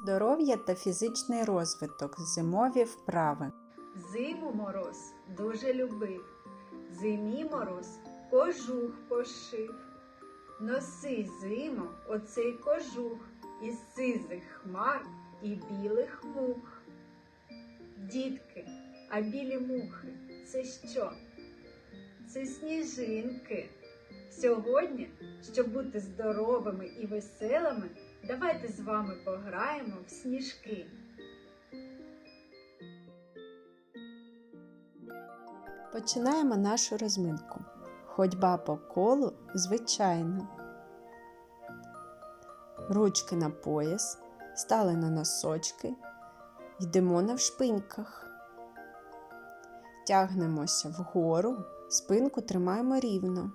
Здоров'я та фізичний розвиток. Зимові вправи. Зиму мороз дуже любив, зимі мороз кожух пошив. Носи зиму оцей кожух із сизих хмар і білих мух. Дітки, а білі мухи це що? Це сніжинки. Сьогодні, щоб бути здоровими і веселими, давайте з вами пограємо в сніжки. Починаємо нашу розминку. Ходьба по колу звичайно. Ручки на пояс, стали на носочки, йдемо навшпиньках. Тягнемося вгору, спинку тримаємо рівно.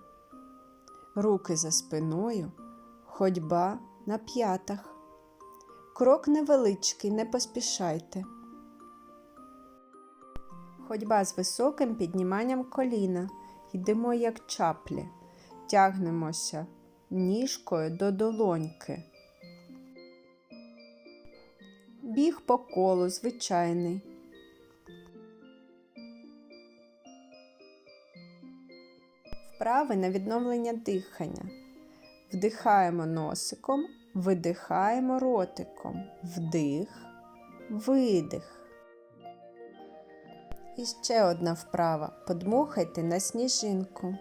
Руки за спиною, ходьба на п'ятах. Крок невеличкий, не поспішайте. Ходьба з високим підніманням коліна. Йдемо як чаплі. Тягнемося ніжкою до долоньки. Біг по колу звичайний. Вправи на відновлення дихання. Вдихаємо носиком, видихаємо ротиком. Вдих, видих. І ще одна вправа. Подмухайте на сніжинку.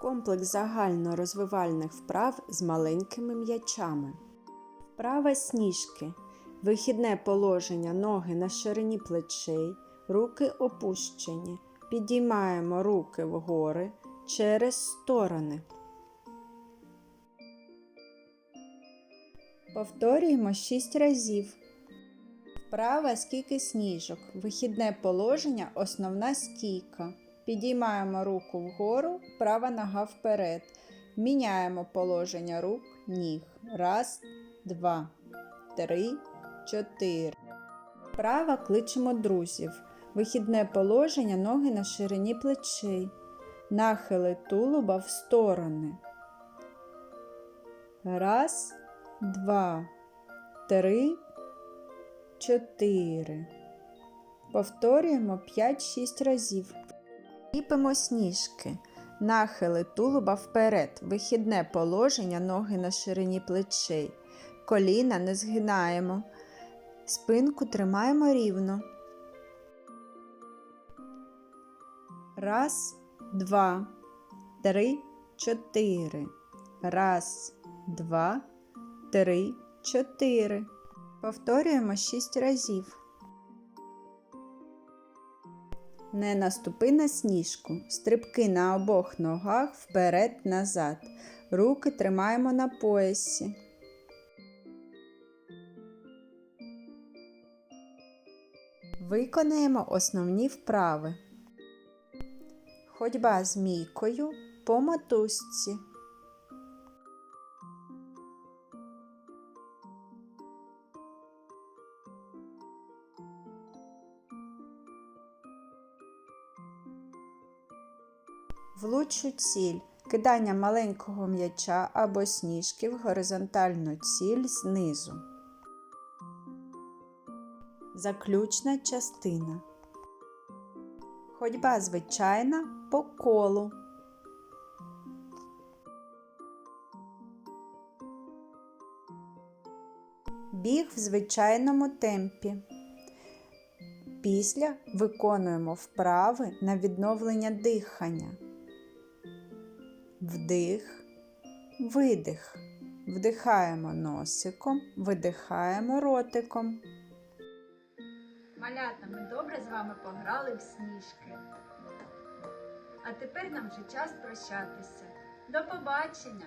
Комплекс загально розвивальних вправ з маленькими м'ячами. Вправа сніжки. Вихідне положення ноги на ширині плечей, руки опущені. Підіймаємо руки вгори через сторони. Повторюємо 6 разів. Вправа скільки сніжок. Вихідне положення основна стійка. Підіймаємо руку вгору, права нога вперед. Міняємо положення рук, ніг. Раз, два, три, чотири. Вправа кличемо друзів. Вихідне положення ноги на ширині плечей. Нахили тулуба в сторони. Раз, два, три, чотири. Повторюємо 5-6 разів. Ліпимо сніжки. Нахили тулуба вперед. Вихідне положення ноги на ширині плечей. Коліна не згинаємо. Спинку тримаємо рівно. Раз, два, три, чотири. Раз, два, три, чотири. Повторюємо шість разів. Не наступи на сніжку. Стрибки на обох ногах вперед-назад. Руки тримаємо на поясі. Виконаємо основні вправи. Ходьба змійкою по мотузці. Влучу ціль. Кидання маленького м'яча або сніжки в горизонтальну ціль знизу. Заключна частина. Ходьба звичайна по колу. Біг в звичайному темпі. Після виконуємо вправи на відновлення дихання. Вдих, видих. Вдихаємо носиком, видихаємо ротиком. Малята, ми добре з вами пограли в сніжки. А тепер нам вже час прощатися. До побачення!